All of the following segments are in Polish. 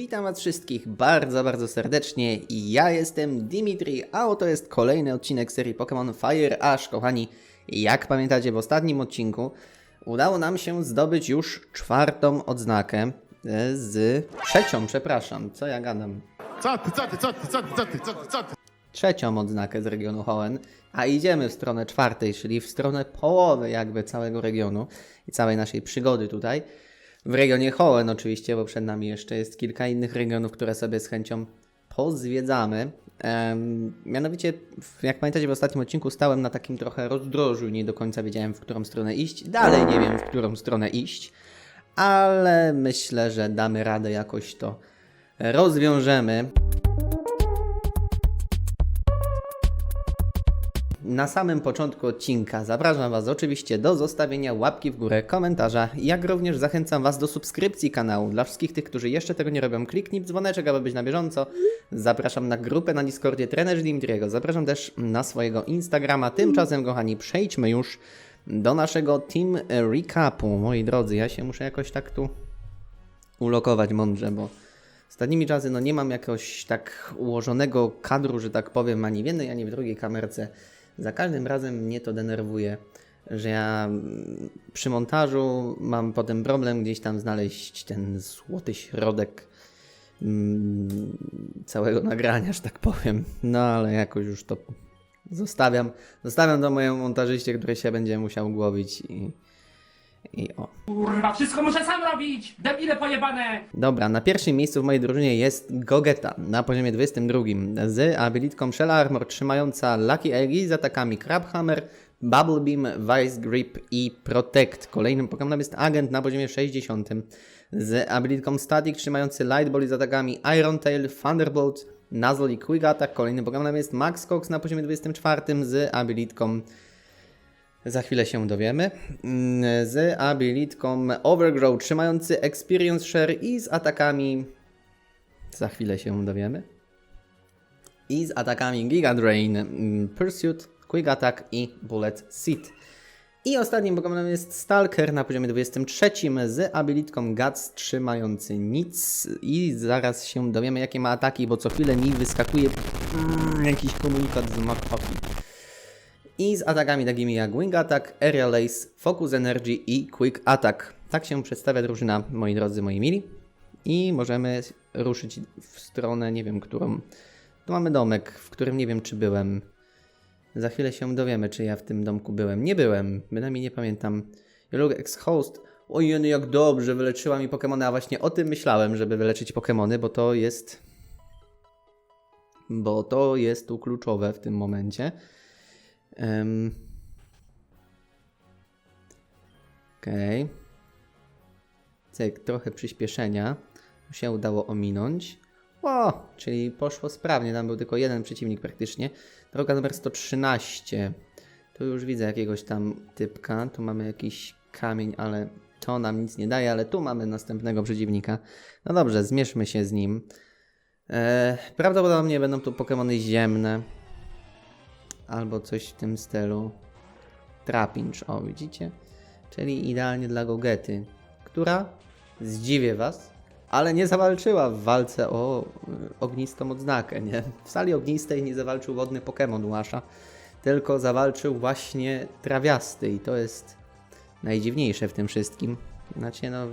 Witam Was wszystkich bardzo, bardzo serdecznie i ja jestem Dimitri, a oto jest kolejny odcinek serii Pokémon Fire Ash. Kochani, jak pamiętacie w ostatnim odcinku udało nam się zdobyć już czwartą odznakę e, z trzecią, przepraszam, co ja gadam, Co ty, co ty, co ty, co ty, co ty, co ty, co ty? trzecią odznakę z regionu Hoenn, a idziemy w stronę czwartej, czyli w stronę połowy jakby całego regionu i całej naszej przygody tutaj. W regionie Hoenn oczywiście, bo przed nami jeszcze jest kilka innych regionów, które sobie z chęcią pozwiedzamy. Em, mianowicie, jak pamiętacie, w ostatnim odcinku stałem na takim trochę rozdrożu i nie do końca wiedziałem, w którą stronę iść. Dalej nie wiem, w którą stronę iść, ale myślę, że damy radę jakoś to rozwiążemy. Na samym początku odcinka zapraszam Was oczywiście do zostawienia łapki w górę, komentarza, jak również zachęcam Was do subskrypcji kanału. Dla wszystkich tych, którzy jeszcze tego nie robią, kliknij w dzwoneczek, aby być na bieżąco. Zapraszam na grupę na Discordzie Trenerzy Dimitriego, zapraszam też na swojego Instagrama. Tymczasem, kochani, przejdźmy już do naszego team recapu. Moi drodzy, ja się muszę jakoś tak tu ulokować mądrze, bo ostatnimi czasy no nie mam jakoś tak ułożonego kadru, że tak powiem, ani w jednej, ani w drugiej kamerce. Za każdym razem mnie to denerwuje, że ja przy montażu mam potem problem gdzieś tam znaleźć ten złoty środek mm, całego nagrania, że tak powiem. No ale jakoś już to zostawiam. Zostawiam to mojemu montażyście, który się będzie musiał głowić i, i o. Kurwa, wszystko muszę sam robić! Debile pojebane! Dobra, na pierwszym miejscu w mojej drużynie jest Gogeta na poziomie 22 z abilitką Shell Armor trzymająca Lucky Eggy z atakami Crabhammer, Bubble Beam, Vice Grip i Protect. Kolejnym Pokémonem jest Agent na poziomie 60 z abilitką Static trzymający Light Ball z atakami Iron Tail, Thunderbolt, Nuzzle i Quick Attack. Kolejnym Pokémonem jest Max Cox na poziomie 24 z abilitką za chwilę się dowiemy. Mm, Z abilitką Overgrow trzymający Experience Share i z atakami. Za chwilę się dowiemy. I z atakami Giga Drain, mm, Pursuit, Quick Attack i Bullet Seed. I ostatnim Pokémonem jest Stalker na poziomie 23 z abilitką Guts trzymający nic. I zaraz się dowiemy jakie ma ataki, bo co chwilę mi wyskakuje mm, jakiś komunikat z McAfee i z atakami takimi jak Wing Attack, Aerial Ace, Focus Energy i Quick Attack. Tak się przedstawia drużyna, moi drodzy, moi mili. I możemy ruszyć w stronę, nie wiem którą. Tu mamy domek, w którym nie wiem czy byłem. Za chwilę się dowiemy, czy ja w tym domku byłem. Nie byłem, bynajmniej nie pamiętam. Look ex-host. Ojej, jak dobrze, wyleczyła mi Pokemony, a właśnie o tym myślałem, żeby wyleczyć Pokemony, bo to jest... Bo to jest tu kluczowe w tym momencie. Em. Okej. Cyk, trochę przyspieszenia. Się udało ominąć. O, czyli poszło sprawnie. Tam był tylko jeden przeciwnik praktycznie. Droga numer 113. Tu już widzę jakiegoś tam typka. Tu mamy jakiś kamień, ale to nam nic nie daje. Ale tu mamy następnego przeciwnika. No dobrze, zmierzmy się z nim. E, prawdopodobnie będą tu Pokémony ziemne albo coś w tym stylu. Trapinch, o widzicie? Czyli idealnie dla Gogety, która, zdziwię Was, ale nie zawalczyła w walce o y, ognistą odznakę, nie? W sali ognistej nie zawalczył wodny Pokémon Łasza, tylko zawalczył właśnie trawiasty i to jest najdziwniejsze w tym wszystkim. Znaczy, no,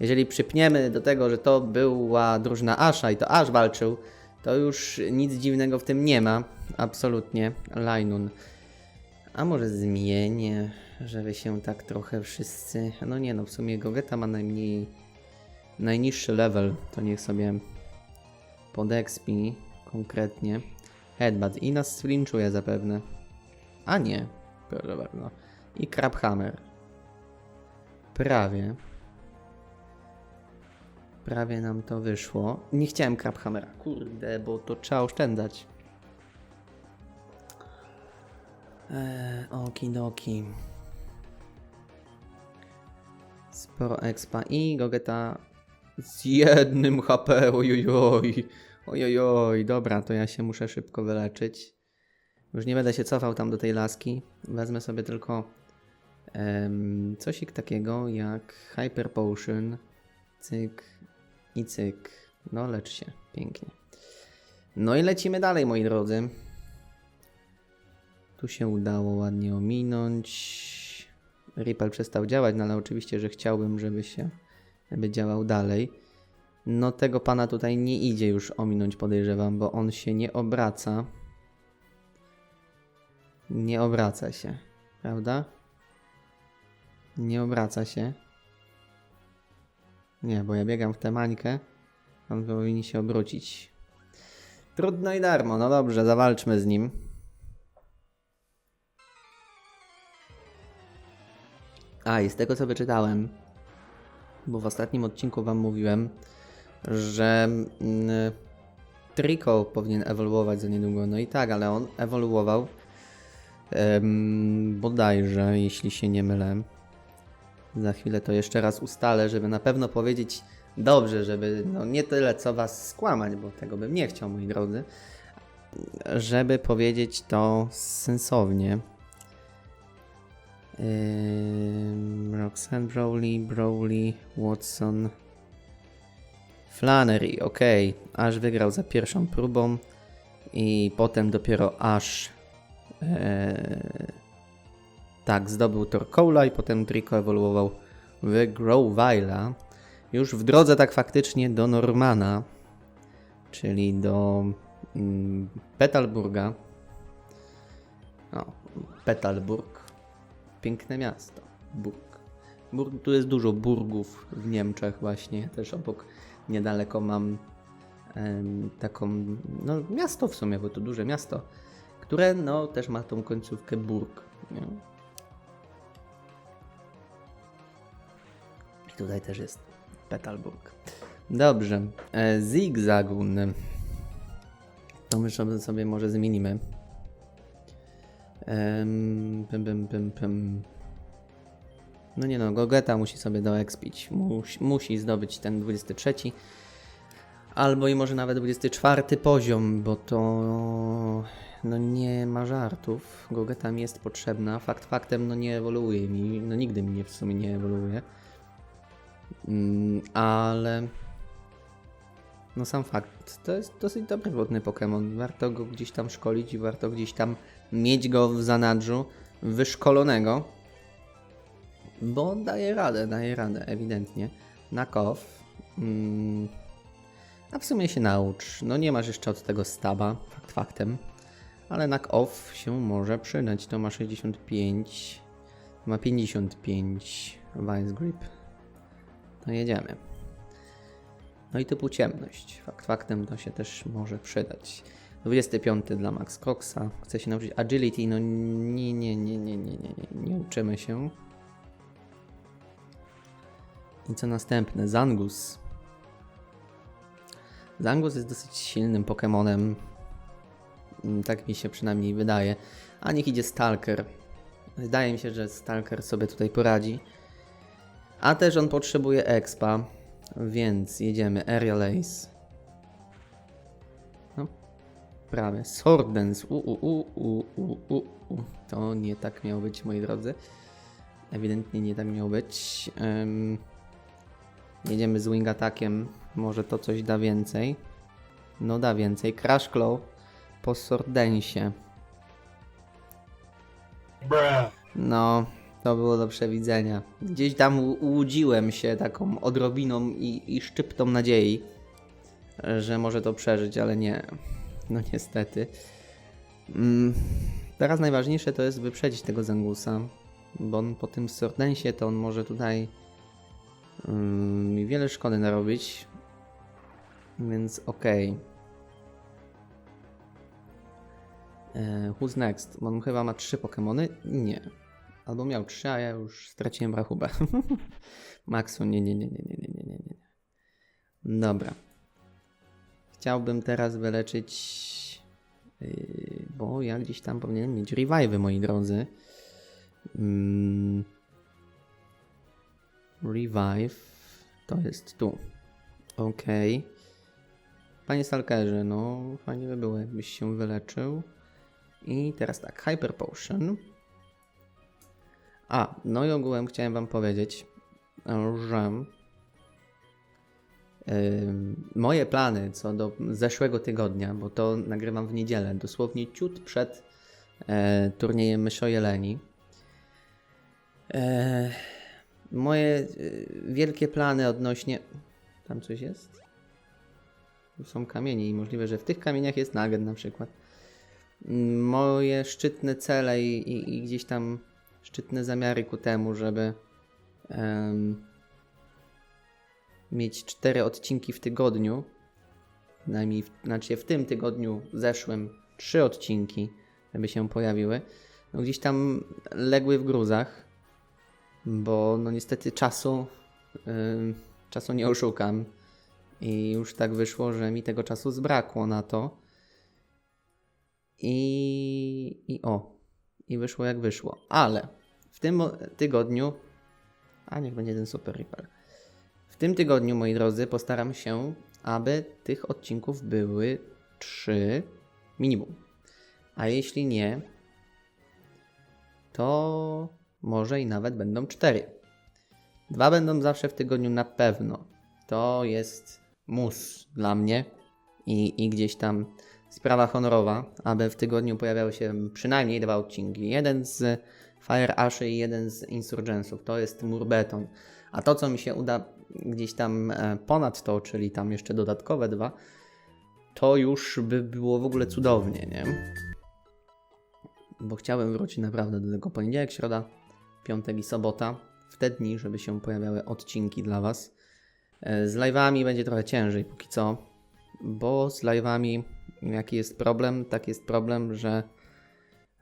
jeżeli przypniemy do tego, że to była drużyna Asha i to Ash walczył, to już nic dziwnego w tym nie ma. Absolutnie. Lainun. A może zmienię, żeby się tak trochę wszyscy... No nie no, w sumie Gogeta ma najmniej... Najniższy level, to niech sobie podexpi konkretnie. Headbutt i nas flinchuje zapewne. A nie, proszę bardzo. I Crabhammer. Prawie. Prawie nam to wyszło. Nie chciałem Crabhammera. Kurde, bo to trzeba oszczędzać. Eee, okidoki. Sporo expa i Gogeta z jednym HP. Ojojoj. Ojojoj. Dobra, to ja się muszę szybko wyleczyć. Już nie będę się cofał tam do tej laski. Wezmę sobie tylko em, cosik takiego jak Hyper Potion. Cyk. I cyk. No lecz się. Pięknie. No i lecimy dalej, moi drodzy. Tu się udało ładnie ominąć. Ripple przestał działać, no ale oczywiście, że chciałbym, żeby się żeby działał dalej. No tego pana tutaj nie idzie już ominąć, podejrzewam, bo on się nie obraca. Nie obraca się, prawda? Nie obraca się. Nie, bo ja biegam w tę mańkę. On powinien się obrócić. Trudno i darmo. No dobrze, zawalczmy z nim. A, i z tego co wyczytałem, bo w ostatnim odcinku Wam mówiłem, że mm, Trico powinien ewoluować za niedługo. No i tak, ale on ewoluował bodajże, jeśli się nie mylę. Za chwilę to jeszcze raz ustalę, żeby na pewno powiedzieć dobrze, żeby no nie tyle co Was skłamać, bo tego bym nie chciał, moi drodzy, żeby powiedzieć to sensownie. Ym, Roxanne Browley, Browley, Watson, Flannery, ok. Aż wygrał za pierwszą próbą i potem dopiero aż e, tak, zdobył Torkola i potem Trico ewoluował w Growila. Już w drodze tak faktycznie do Normana, czyli do mm, Petalburga. Petalburg. Piękne miasto. Burg. Burg. Tu jest dużo burgów w Niemczech właśnie. Też obok niedaleko mam em, taką, no miasto w sumie, bo to duże miasto, które no też ma tą końcówkę burg. Nie? I tutaj też jest Petalburg. Dobrze. E, Zigzagun. To sobie- sobie może zmienimy. Em, pym, pym, pym, pym. No nie no, Gogeta musi sobie doekspić. Musi, musi zdobyć ten 23. Albo i może nawet 24 poziom, bo to no nie ma żartów. Gogeta mi jest potrzebna. Fakt faktem, no nie ewoluuje mi. No nigdy mi nie, w sumie nie ewoluuje. Mm, ale no sam fakt, to jest dosyć dobry wodny Pokémon. Warto go gdzieś tam szkolić i warto gdzieś tam mieć go w zanadrzu wyszkolonego. Bo daje radę, daje radę, ewidentnie. Na kow. Mm, a w sumie się naucz. No nie masz jeszcze od tego staba, fakt faktem. Ale na off się może przydać. To ma 65. To ma 55 Vice Grip. To jedziemy. No i typu ciemność. Fakt faktem to się też może przydać. 25 dla Max Coxa. Chce się nauczyć agility. No nie, nie, nie, nie, nie, nie, nie, nie uczymy się. I co następne? Zangus. Zangus jest dosyć silnym Pokemonem. Mm, Tak mi się przynajmniej wydaje. A niech idzie Stalker. Wydaje mi się, że Stalker sobie tutaj poradzi. A też on potrzebuje expa, więc jedziemy Aerial Ace. No, prawie. Sword Dance. U, u, u, u, u, u, u. To nie tak miało być, moi drodzy. Ewidentnie nie tak miało być. Em, jedziemy z Wing Attackiem. Może to coś da więcej. No da więcej. Crash Claw po Sword Dance'ie. No, to było do przewidzenia. Gdzieś tam łudziłem się taką odrobiną i, i szczyptą nadziei, że może to przeżyć, ale nie. No niestety. Mm, teraz najważniejsze to jest wyprzedzić tego Zangusa, bo on po tym Sordensie to on może tutaj mi wiele szkody narobić. Więc okej. E, Who's next? On chyba ma trzy Pokémony? Nie. Albo miał trzy, a ja już straciłem rachubę. Maxu, nie, nie, nie, nie, nie, nie, nie, nie, nie. Dobra. Chciałbym teraz wyleczyć, yy, bo ja gdzieś tam powinienem mieć revive'y, moi drodzy. Mm. Revive to jest tu. Okej. Panie Stalkerze, no fajnie by było, jakbyś się wyleczył. I teraz tak, Hyper Potion. A, no i ogółem chciałem Wam powiedzieć, że Ym, Moje plany co do zeszłego tygodnia, bo to nagrywam w niedzielę, dosłownie ciut przed e, turniejem Myszojeleni. E, moje e, wielkie plany odnośnie. Tam coś jest? Tu są kamienie i możliwe, że w tych kamieniach jest nugget na przykład. Moje szczytne cele i, i, i gdzieś tam szczytne zamiary ku temu, żeby em, mieć cztery odcinki w tygodniu. Przynajmniej w, znaczy w tym tygodniu zeszłym trzy odcinki, żeby się pojawiły. No gdzieś tam legły w gruzach, bo no niestety czasu, czasu nie oszukam. I już tak wyszło, że mi tego czasu zbrakło na to. I, i o, i wyszło jak wyszło. Ale w tym tygodniu, a niech będzie ten Super Reaper. W tym tygodniu, moi drodzy, postaram się, aby tych odcinków były 3 minimum. A jeśli nie, to może i nawet będą 4. Dwa będą zawsze w tygodniu na pewno. To jest mus dla mnie i, i gdzieś tam sprawa honorowa, aby w tygodniu pojawiały się przynajmniej dwa odcinki. Jeden z Fire Ashy i jeden z Insurgentsów. To jest mur beton. A to, co mi się uda gdzieś tam e, ponad to, czyli tam jeszcze dodatkowe dwa, to już by było w ogóle cudownie, nie? Bo chciałem wrócić naprawdę do tego poniedziałek, środa, piątek i sobota. W te dni, żeby się pojawiały odcinki dla Was. E, Z live'ami będzie trochę ciężej póki co, bo z live'ami jaki jest problem? Tak jest problem, że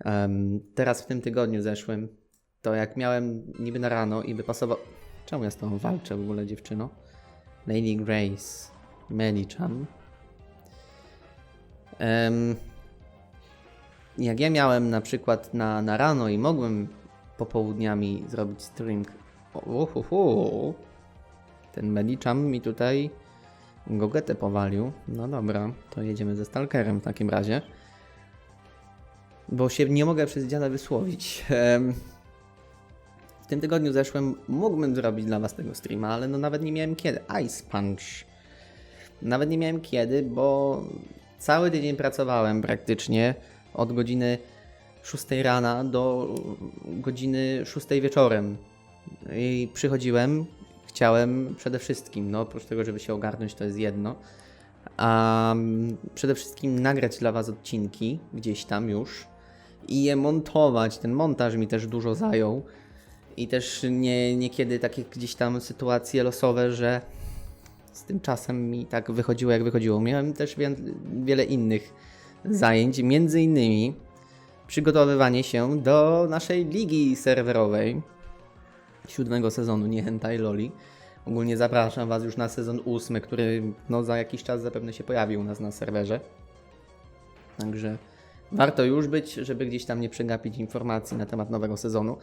em, teraz w tym tygodniu zeszłym, to jak miałem niby na rano i by pasował... Czemu ja z tobą walczę w ogóle, dziewczyno? Lady Grace, Melichan. Em, jak ja miałem na przykład na, na rano i mogłem popołudniami zrobić stream... Uhuhu. Ten Medicham mi tutaj gogetę powalił. No dobra, to jedziemy ze Stalkerem w takim razie. Bo się nie mogę przez dziada wysłowić. W tym tygodniu zeszłym mógłbym zrobić dla Was tego streama, ale no nawet nie miałem kiedy. Ice Punch. Nawet nie miałem kiedy, bo cały tydzień pracowałem praktycznie od godziny 6 rana do godziny 6 wieczorem. I przychodziłem, chciałem przede wszystkim, no oprócz tego, żeby się ogarnąć, to jest jedno, a przede wszystkim nagrać dla Was odcinki gdzieś tam już i je montować. Ten montaż mi też dużo zajął i też nie, niekiedy takie gdzieś tam sytuacje losowe, że z tym czasem mi tak wychodziło jak wychodziło. Miałem też wie, wiele innych zajęć, między innymi przygotowywanie się do naszej ligi serwerowej siódmego sezonu Niechętaj Loli. Ogólnie zapraszam Was już na sezon ósmy, który no, za jakiś czas zapewne się pojawi u nas na serwerze. Także warto już być, żeby gdzieś tam nie przegapić informacji na temat nowego sezonu.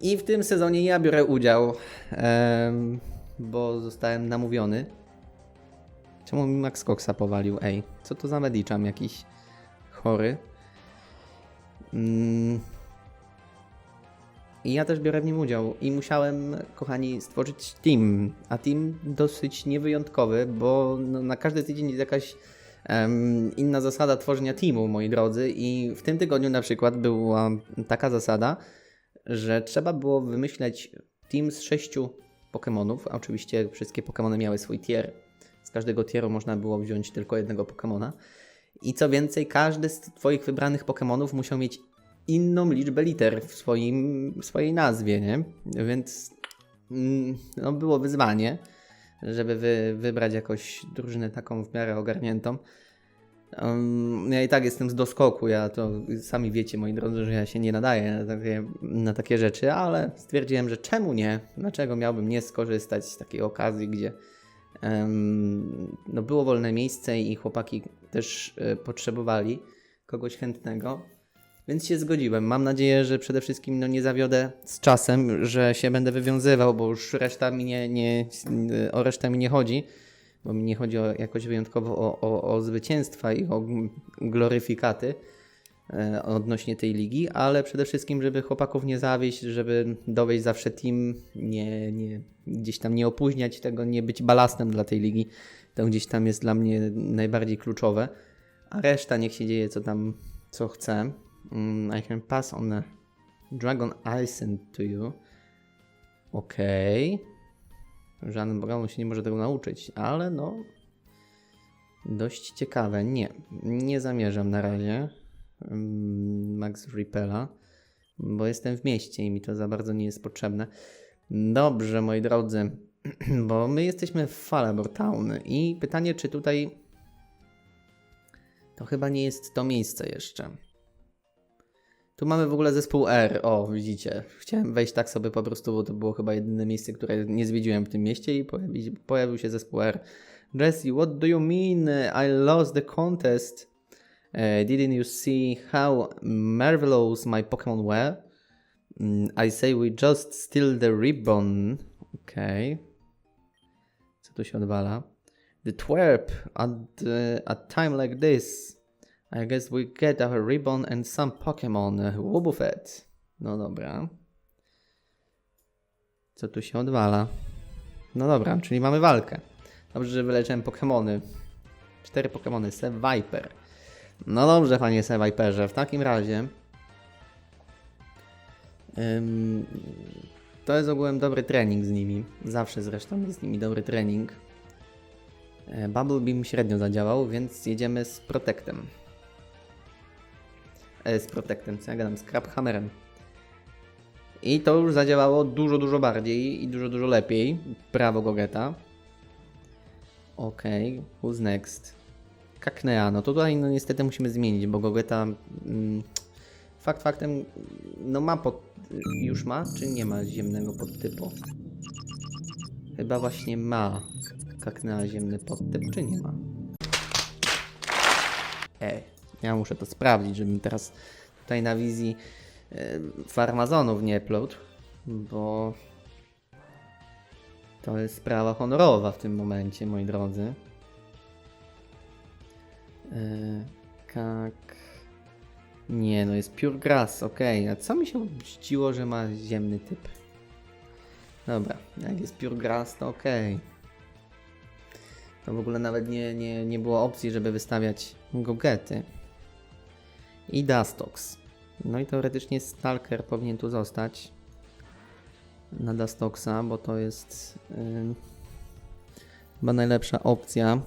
I w tym sezonie ja biorę udział, em, bo zostałem namówiony. Czemu mi Max Coxa powalił? Ej, co to za mediczam jakiś chory? Mm. I ja też biorę w nim udział. I musiałem, kochani, stworzyć team. A team dosyć niewyjątkowy, bo no, na każdy tydzień jest jakaś em, inna zasada tworzenia teamu, moi drodzy. I w tym tygodniu na przykład była taka zasada, że trzeba było wymyśleć team z sześciu Pokémonów. Oczywiście wszystkie Pokémony miały swój tier. Z każdego tieru można było wziąć tylko jednego Pokémona. I co więcej, każdy z Twoich wybranych Pokémonów musiał mieć inną liczbę liter w, swoim, w swojej nazwie, nie? Więc mm, no, było wyzwanie, żeby wy, wybrać jakoś drużynę taką w miarę ogarniętą. Um, ja i tak jestem z doskoku, ja to sami wiecie, moi drodzy, że ja się nie nadaję na takie, na takie rzeczy, ale stwierdziłem, że czemu nie? Dlaczego miałbym nie skorzystać z takiej okazji, gdzie em, no było wolne miejsce i chłopaki też e, potrzebowali kogoś chętnego. Więc się zgodziłem. Mam nadzieję, że przede wszystkim no, nie zawiodę z czasem, że się będę wywiązywał, bo już reszta mi nie, nie, o resztę mi nie chodzi, bo mi nie chodzi o jakoś wyjątkowo o, o, o zwycięstwa i o gloryfikaty. e, odnośnie tej ligi, ale przede wszystkim, żeby chłopaków nie zawieść, żeby dowieść zawsze team, nie, nie, gdzieś tam nie opóźniać tego, nie być balastem dla tej ligi. To gdzieś tam jest dla mnie najbardziej kluczowe. A reszta niech się dzieje co tam, co chce. Mm, I can pass on a Dragon Ascent to you. Okej. Żaden Brown się nie może tego nauczyć, ale no. Dość ciekawe. Nie, nie zamierzam na razie. mm, Max Repela, bo jestem w mieście i mi to za bardzo nie jest potrzebne. Dobrze, moi drodzy, bo my jesteśmy w Falabor Town i pytanie, czy tutaj to chyba nie jest to miejsce jeszcze. Tu mamy w ogóle zespół R. O, widzicie. Chciałem wejść tak sobie po prostu, bo to było chyba jedyne miejsce, które nie zwiedziłem w tym mieście i pojawi, pojawił się zespół R. Jesse, what do you mean? I lost the contest. Uh, didn't you see how marvelous my Pokémon were? Mm, I say we just steal the ribbon. Okej. Co tu się odwala? The twerp at, uh, at time like this. I guess we get our ribbon and some Pokémon. Wobbuffet. No dobra. Co tu się odwala? No dobra, czyli mamy walkę. Dobrze, że wyleczyłem Pokémony. Cztery Pokémony. Se Viper. No dobrze, panie Se Viperze. W takim razie... Ym, to jest ogółem dobry trening z nimi. Zawsze zresztą jest z nimi dobry trening. E, Bubble Beam średnio zadziałał, więc jedziemy z Protectem. E, z Protectem, co ja gadam, z Crabhammerem. I to już zadziałało dużo, dużo bardziej i dużo, dużo lepiej. Prawo Gogeta. Okej, okay. who's next? Kaknea, no to tutaj no niestety musimy zmienić, bo Gogeta mm, fakt faktem no ma pod, już ma, czy nie ma ziemnego podtypu? Chyba właśnie ma Kaknea ziemny podtyp, czy nie ma? Ej, ja muszę to sprawdzić, żebym teraz tutaj na wizji e, farmazonów nie plot, bo to jest sprawa honorowa w tym momencie, moi drodzy. Yy, kak. Nie, no jest Pure Grass, okej. A co mi się obściło, że ma ziemny typ? Dobra, jak jest Pure Grass, to okej. To w ogóle nawet nie, nie, nie było opcji, żeby wystawiać gogety. I Dustox. No i teoretycznie Stalker powinien tu zostać na Dustoxa, bo to jest yy, chyba najlepsza opcja.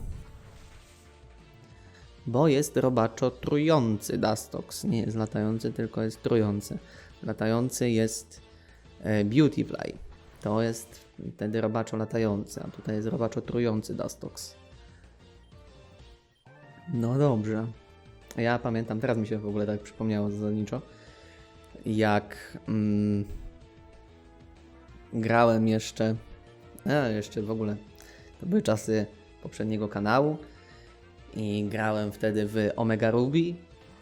Bo jest robaczo trujący Dustox. Nie jest latający, tylko jest trujący. Latający jest e, Beautyfly. To jest wtedy robaczo latający, a tutaj jest robaczo trujący Dustox. No dobrze. Ja pamiętam, teraz mi się w ogóle tak przypomniało zasadniczo, jak mm, grałem jeszcze, a jeszcze w ogóle, to były czasy poprzedniego kanału i grałem wtedy w Omega Ruby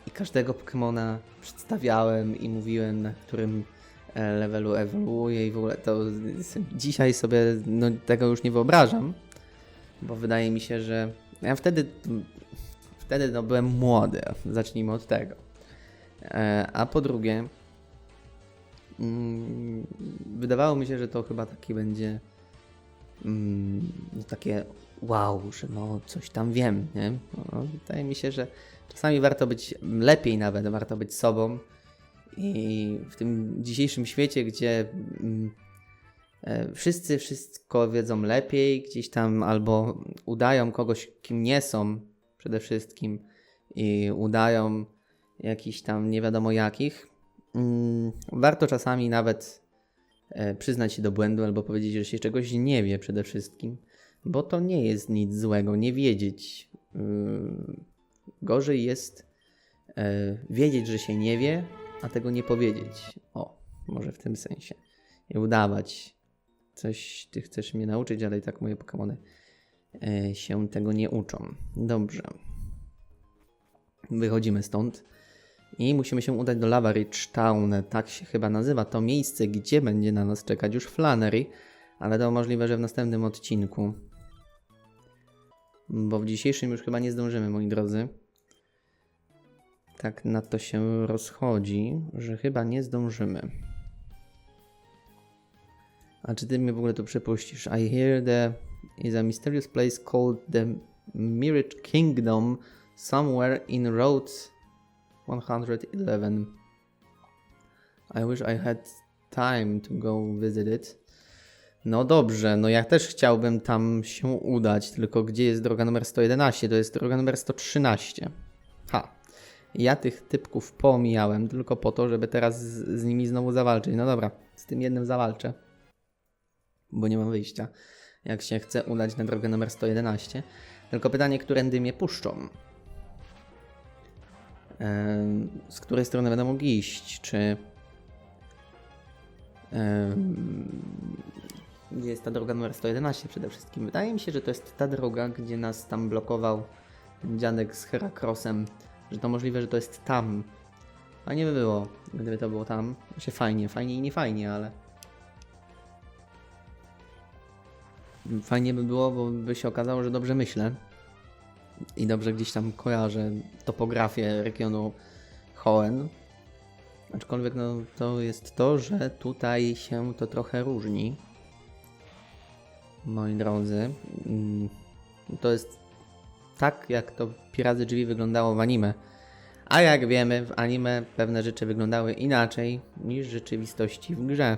i każdego Pokemona przedstawiałem i mówiłem na którym e, levelu ewoluuje i w ogóle to dzisiaj sobie no, tego już nie wyobrażam, bo wydaje mi się, że ja wtedy wtedy no, byłem młody, zacznijmy od tego. E, a po drugie, mm, wydawało mi się, że to chyba taki będzie mm, no, takie wow, że no coś tam wiem, nie? No, wydaje mi się, że czasami warto być lepiej nawet, warto być sobą i w tym dzisiejszym świecie, gdzie mm, e, wszyscy wszystko wiedzą lepiej, gdzieś tam albo udają kogoś, kim nie są przede wszystkim i udają jakiś tam nie wiadomo jakich, mm, warto czasami nawet e, przyznać się do błędu albo powiedzieć, że się czegoś nie wie przede wszystkim bo to nie jest nic złego, nie wiedzieć. Yy, gorzej jest yy, wiedzieć, że się nie wie, a tego nie powiedzieć. O, może w tym sensie. I udawać. Coś ty chcesz mnie nauczyć, ale i tak moje Pokémony się tego nie uczą. Dobrze. Wychodzimy stąd. I musimy się udać do Lava Ridge Town, tak się chyba nazywa to miejsce, gdzie będzie na nas czekać już Flannery, ale to możliwe, że w następnym odcinku bo w dzisiejszym już chyba nie zdążymy, moi drodzy. tak na to się rozchodzi, że chyba nie zdążymy. A czy ty mnie w ogóle to przepuścisz? I hear there is a mysterious place called the Mirage Kingdom somewhere in Road 111. I wish I had time to go visit it. No dobrze, no ja też chciałbym tam się udać, tylko gdzie jest droga numer 111? To jest droga numer 113. Ha. Ja tych typków pomijałem tylko po to, żeby teraz z, z nimi znowu zawalczyć. No dobra, z tym jednym zawalczę. Bo nie mam wyjścia. Jak się chcę udać na drogę numer 111. Tylko pytanie, którędy mnie puszczą? Z której strony będę mógł iść? Czy. gdzie jest ta droga numer 111 przede wszystkim? Wydaje mi się, że to jest ta droga, gdzie nas tam blokował ten dziadek z Herakrosem. Że to możliwe, że to jest tam. A nie by było, gdyby to było tam. Się fajnie, fajnie i nie fajnie, ale. Fajnie by było, bo by się okazało, że dobrze myślę. I dobrze gdzieś tam kojarzę topografię regionu Hoenn. Aczkolwiek no, to jest to, że tutaj się to trochę różni. Moi drodzy. Mm, To jest tak, jak to Piraty Drzwi wyglądało w anime. A jak wiemy, w anime pewne rzeczy wyglądały inaczej niż w rzeczywistości w grze.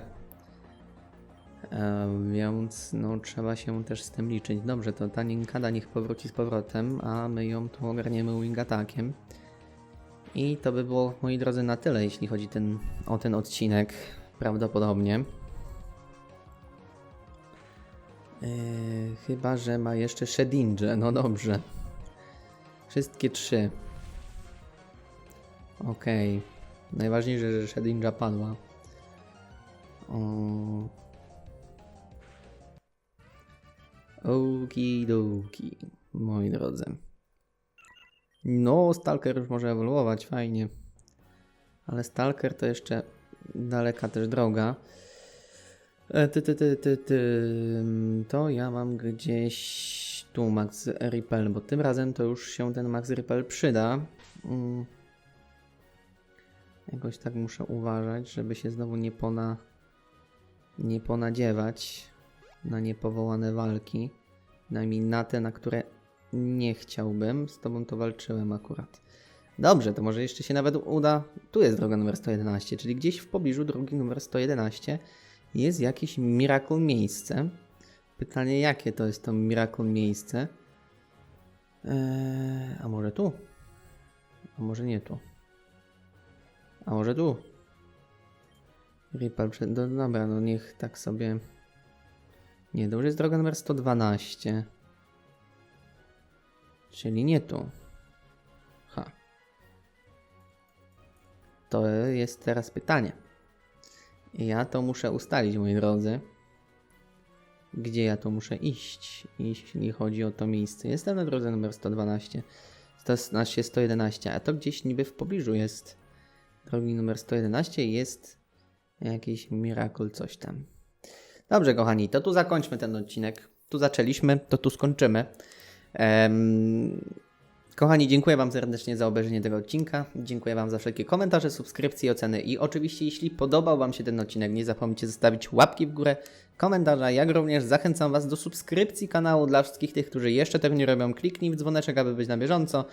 E, więc no, trzeba się też z tym liczyć. Dobrze, to ta Ninkada niech powróci z powrotem, a my ją tu ogarniemy wing atakiem. I to by było, moi drodzy, na tyle, jeśli chodzi ten, o ten odcinek, prawdopodobnie. E, chyba, że ma jeszcze Shedinja. No dobrze. Wszystkie trzy. Okej. Najważniejsze, że Shedinja padła. O... Okidoki, moi drodzy. No, Stalker już może ewoluować, fajnie. Ale Stalker to jeszcze daleka też droga. E, Ty, ty, ty, ty, ty. To ja mam gdzieś tu Max Ripel, bo tym razem to już się ten Max Ripel przyda. Mm. Jakoś tak muszę uważać, żeby się znowu nie pona... nie ponadziewać na niepowołane walki. Najmniej na te, na które nie chciałbym. Z tobą to walczyłem akurat. Dobrze, to może jeszcze się nawet uda. Tu jest droga numer 111, czyli gdzieś w pobliżu drogi numer 111 jest jakieś miracle miejsce. Pytanie, jakie to jest to miracle miejsce? Eee, a może tu? A może nie tu? A może tu? Ripple przed... Dobra, no niech tak sobie... Nie, to już jest droga numer 112. Czyli nie tu. Ha. To jest teraz pytanie. Ja to muszę ustalić, moi drodzy. Gdzie ja to muszę iść, jeśli chodzi o to miejsce. Jestem na drodze numer 112. 112, 111, a to gdzieś niby w pobliżu jest drogi numer 111 i jest jakiś miracle coś tam. Dobrze, kochani, to tu zakończmy ten odcinek. Tu zaczęliśmy, to tu skończymy. Em, kochani, dziękuję Wam serdecznie za obejrzenie tego odcinka. Dziękuję Wam za wszelkie komentarze, subskrypcje, oceny i oczywiście, jeśli podobał Wam się ten odcinek, nie zapomnijcie zostawić łapki w górę, komentarza, jak również zachęcam Was do subskrypcji kanału dla wszystkich tych, którzy jeszcze tego nie robią. Kliknij w dzwoneczek, aby być na bieżąco.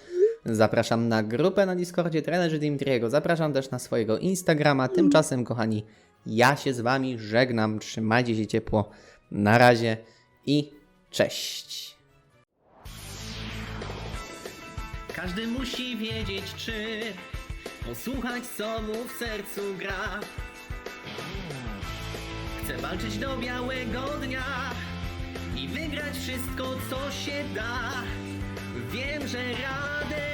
Zapraszam na grupę na Discordzie trenerzy Dimitriego. Zapraszam też na swojego Instagrama. Tymczasem, kochani, ja się z Wami żegnam. Trzymajcie się ciepło. Na razie i cześć. Każdy musi wiedzieć, czy posłuchać, co mu w sercu gra. Chcę walczyć do białego dnia i wygrać wszystko, co się da. Wiem, że raz